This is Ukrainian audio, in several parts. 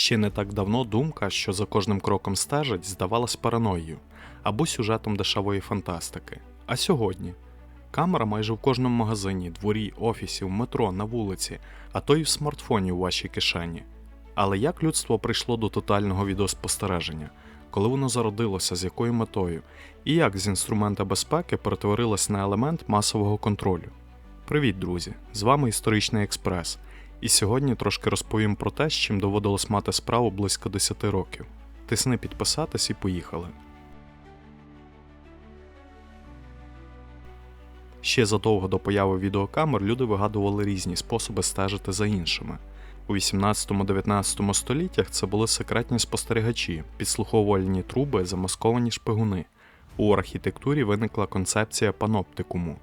Ще не так давно думка, що за кожним кроком стежить, здавалась параноєю або сюжетом дешевої фантастики. А сьогодні камера майже в кожному магазині, дворі, офісі, в метро, на вулиці, а то й в смартфоні у вашій кишені. Але як людство прийшло до тотального відеоспостереження, коли воно зародилося, з якою метою, і як з інструмента безпеки перетворилось на елемент масового контролю? Привіт, друзі! З вами Історичний Експрес. І сьогодні трошки розповім про те, з чим доводилось мати справу близько 10 років. Тисни підписатись і поїхали. Ще задовго до появи відеокамер люди вигадували різні способи стежити за іншими. У 18-19 століттях це були секретні спостерігачі, підслуховувальні труби, замасковані шпигуни. У архітектурі виникла концепція паноптикуму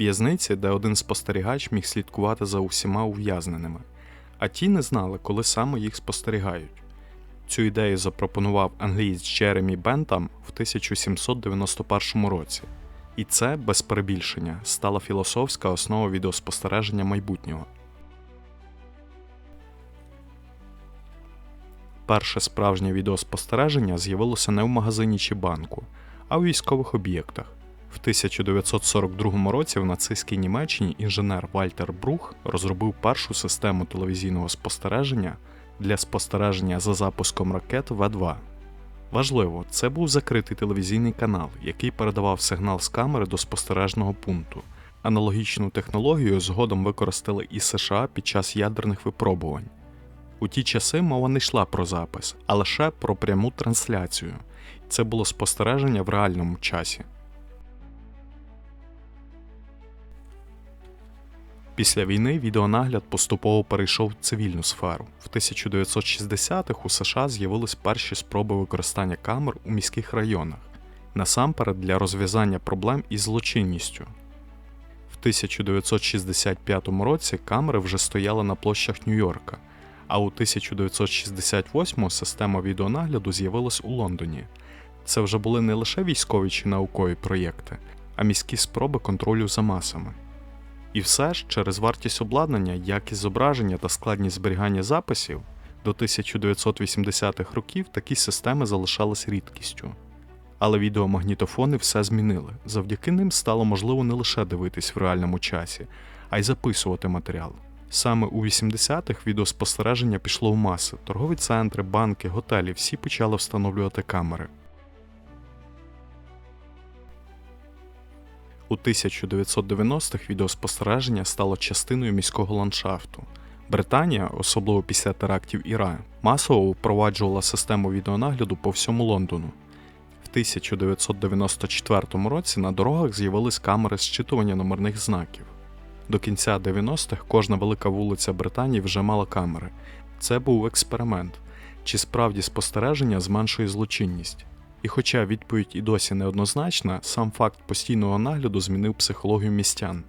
в'язниці, де один спостерігач міг слідкувати за усіма ув'язненими, а ті не знали, коли саме їх спостерігають. Цю ідею запропонував англієць Джеремі Бентам в 1791 році, і це, без перебільшення, стала філософська основа відеоспостереження майбутнього. Перше справжнє відеоспостереження з'явилося не в магазині чи банку, а у військових об'єктах. В 1942 році в нацистській Німеччині інженер Вальтер Брух розробив першу систему телевізійного спостереження для спостереження за запуском ракет В2. Важливо, це був закритий телевізійний канал, який передавав сигнал з камери до спостережного пункту. Аналогічну технологію згодом використали і США під час ядерних випробувань. У ті часи мова не йшла про запис, а лише про пряму трансляцію. Це було спостереження в реальному часі. Після війни відеонагляд поступово перейшов в цивільну сферу. В 1960-х у США з'явились перші спроби використання камер у міських районах, насамперед для розв'язання проблем із злочинністю. В 1965 році камери вже стояли на площах Нью-Йорка, а у 1968 система відеонагляду з'явилась у Лондоні. Це вже були не лише військові чи наукові проєкти, а міські спроби контролю за масами. І все ж через вартість обладнання, якість зображення та складність зберігання записів до 1980-х років такі системи залишались рідкістю. Але відеомагнітофони все змінили. Завдяки ним стало можливо не лише дивитись в реальному часі, а й записувати матеріал. Саме у 80-х відеоспостереження пішло в маси. Торгові центри, банки, готелі всі почали встановлювати камери. У 1990-х відеоспостереження стало частиною міського ландшафту. Британія, особливо після терактів Іра, масово впроваджувала систему відеонагляду по всьому Лондону. В 1994 році на дорогах з'явились камери зчитування номерних знаків. До кінця 90-х кожна велика вулиця Британії вже мала камери. Це був експеримент, чи справді спостереження зменшує злочинність. І хоча відповідь і досі неоднозначна, сам факт постійного нагляду змінив психологію містян.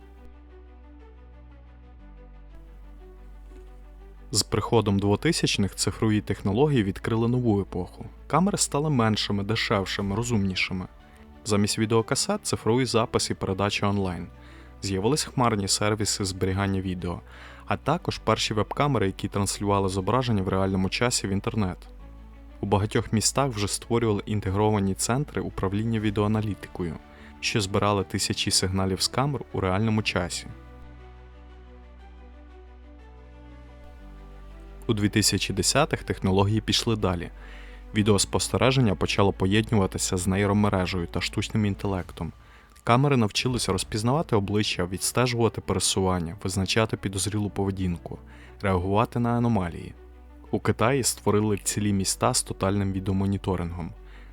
З приходом 2000-х цифрові технології відкрили нову епоху. Камери стали меншими, дешевшими, розумнішими. Замість відеокасет цифровий запис і передача онлайн. З'явились хмарні сервіси зберігання відео, а також перші веб-камери, які транслювали зображення в реальному часі в інтернет. У багатьох містах вже створювали інтегровані центри управління відеоаналітикою, що збирали тисячі сигналів з камер у реальному часі. У 2010-х технології пішли далі. Відеоспостереження почало поєднуватися з нейромережею та штучним інтелектом. Камери навчилися розпізнавати обличчя, відстежувати пересування, визначати підозрілу поведінку, реагувати на аномалії. У Китаї створили цілі міста з тотальним відеомоніторингом,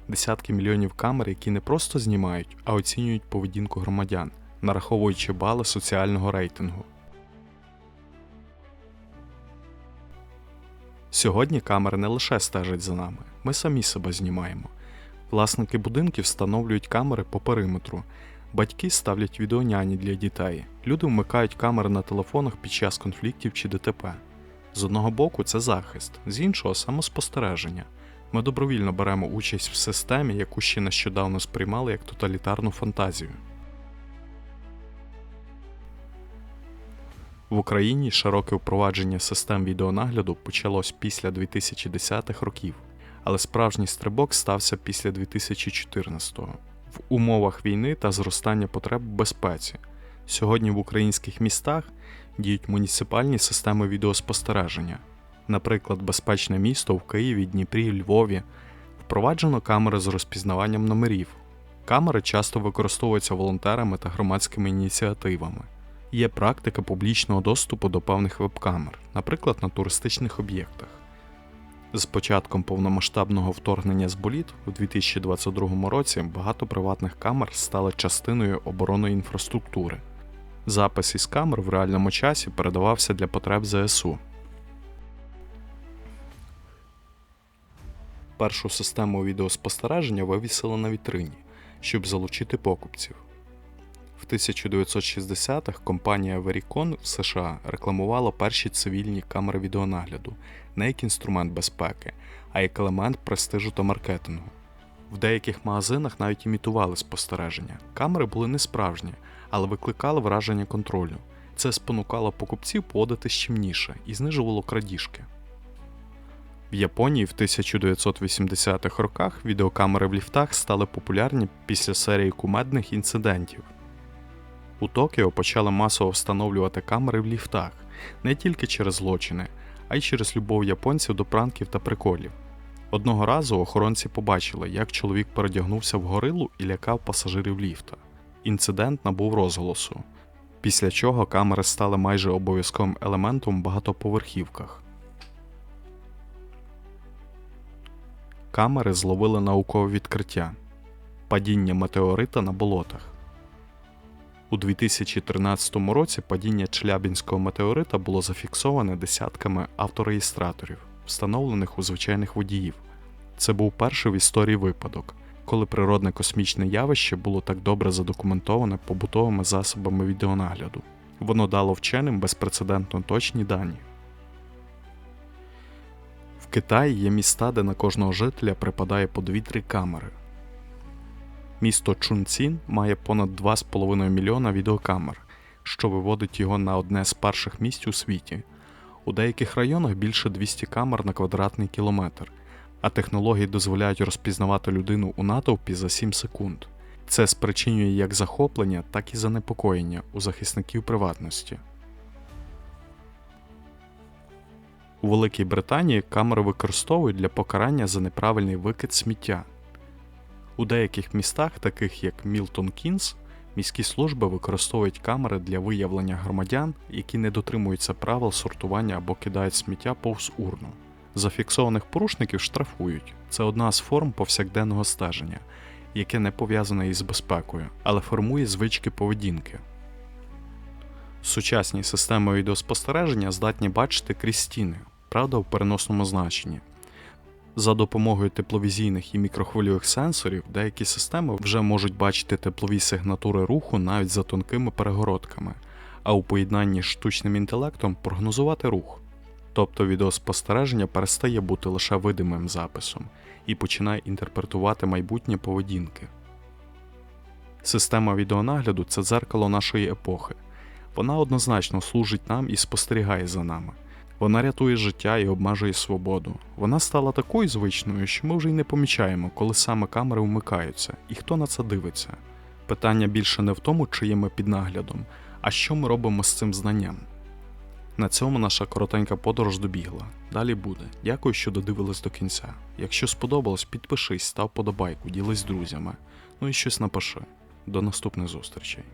десятки мільйонів камер, які не просто знімають, а оцінюють поведінку громадян, нараховуючи бали соціального рейтингу. Сьогодні камери не лише стежать за нами, ми самі себе знімаємо. Власники будинків встановлюють камери по периметру, батьки ставлять відеоняні для дітей, люди вмикають камери на телефонах під час конфліктів чи ДТП. З одного боку, це захист, з іншого самоспостереження. Ми добровільно беремо участь в системі, яку ще нещодавно сприймали як тоталітарну фантазію. В Україні широке впровадження систем відеонагляду почалось після 2010-х років, але справжній стрибок стався після 2014-го. В умовах війни та зростання потреб в безпеці. Сьогодні в українських містах діють муніципальні системи відеоспостереження. Наприклад, безпечне місто в Києві, Дніпрі, Львові впроваджено камери з розпізнаванням номерів. Камери часто використовуються волонтерами та громадськими ініціативами. Є практика публічного доступу до певних веб-камер, наприклад, на туристичних об'єктах. З початком повномасштабного вторгнення з боліт у 2022 році багато приватних камер стали частиною оборонної інфраструктури. Запис із камер в реальному часі передавався для потреб ЗСУ. Першу систему відеоспостереження вивісили на вітрині, щоб залучити покупців. В 1960-х компанія Vericon в США рекламувала перші цивільні камери відеонагляду не як інструмент безпеки, а як елемент престижу та маркетингу. В деяких магазинах навіть імітували спостереження. Камери були не справжні, але викликали враження контролю. Це спонукало покупців поводити щемніше і знижувало крадіжки. В Японії в 1980-х роках відеокамери в ліфтах стали популярні після серії кумедних інцидентів. У Токіо почали масово встановлювати камери в ліфтах не тільки через злочини, а й через любов японців до пранків та приколів. Одного разу охоронці побачили, як чоловік передягнувся в горилу і лякав пасажирів ліфта. Інцидент набув розголосу, після чого камери стали майже обов'язковим елементом в багатоповерхівках. Камери зловили наукове відкриття падіння метеорита на болотах. У 2013 році падіння Челябінського метеорита було зафіксоване десятками автореєстраторів, встановлених у звичайних водіїв. Це був перший в історії випадок, коли природне космічне явище було так добре задокументоване побутовими засобами відеонагляду. Воно дало вченим безпрецедентно точні дані. В Китаї є міста, де на кожного жителя припадає по 2-3 камери. Місто Чунцін має понад 2,5 мільйона відеокамер, що виводить його на одне з перших місць у світі. У деяких районах більше 200 камер на квадратний кілометр, а технології дозволяють розпізнавати людину у натовпі за 7 секунд. Це спричинює як захоплення, так і занепокоєння у захисників приватності. У Великій Британії камери використовують для покарання за неправильний викид сміття. У деяких містах, таких як Мілтон Кінс, міські служби використовують камери для виявлення громадян, які не дотримуються правил сортування або кидають сміття повз урну. Зафіксованих порушників штрафують. Це одна з форм повсякденного стеження, яке не пов'язане із безпекою, але формує звички поведінки. Сучасні системи відеоспостереження здатні бачити крізь стіни, правда в переносному значенні. За допомогою тепловізійних і мікрохвильових сенсорів деякі системи вже можуть бачити теплові сигнатури руху навіть за тонкими перегородками, а у поєднанні з штучним інтелектом прогнозувати рух. Тобто відеоспостереження перестає бути лише видимим записом і починає інтерпретувати майбутнє поведінки. Система відеонагляду це дзеркало нашої епохи. Вона однозначно служить нам і спостерігає за нами. Вона рятує життя і обмежує свободу. Вона стала такою звичною, що ми вже й не помічаємо, коли саме камери вмикаються і хто на це дивиться. Питання більше не в тому, чи є ми під наглядом, а що ми робимо з цим знанням. На цьому наша коротенька подорож добігла. Далі буде. Дякую, що додивились до кінця. Якщо сподобалось, підпишись, став подобайку, ділись з друзями. Ну і щось напиши. До наступних зустрічей.